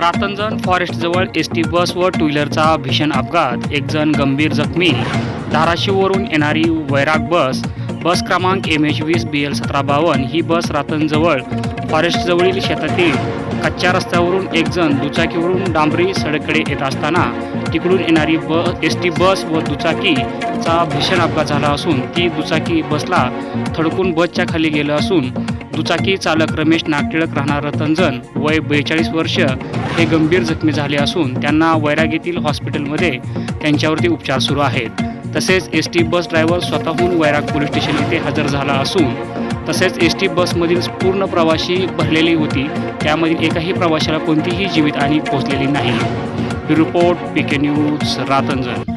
Ratanjan फॉरेस्टजवळ S T bus व to व्हीलरचा भीषण अपघात. एक जण गंभीर जखमी. धाराशिववरून येणारी वैराग बस. बस क्रमांक एम एच वीस बी एल सतरा बावन्न. ही बस रातनजवळ फॉरेस्टजवळील शेतातील कच्च्या रस्त्यावरून एक जण दुचाकीवरून डांबरी सडकडे येत असताना तिकडून येणारी ब एस टी बस व दुचाकीचा भीषण अपघात झाला असून ती दुचाकी बसला थडकून बसच्या खाली गेलं असून दुचाकी चालक रमेश नागटिळक राहणार रतनजन वय बेचाळीस वर्ष. हे गंभीर जखमी झाले असून त्यांना वैराग येथील हॉस्पिटलमध्ये त्यांच्यावरती उपचार सुरू आहेत. तसेच एस टी बस ड्रायव्हर स्वतःहून वैराग पोलीस स्टेशन येथे हजर झाला असून तसेच एस टी बसमधील पूर्ण प्रवाशी भरलेली होती. त्यामधील एकाही प्रवाशाला कोणतीही जीवितहानी पोहोचलेली नाही. Report P K news रातंजन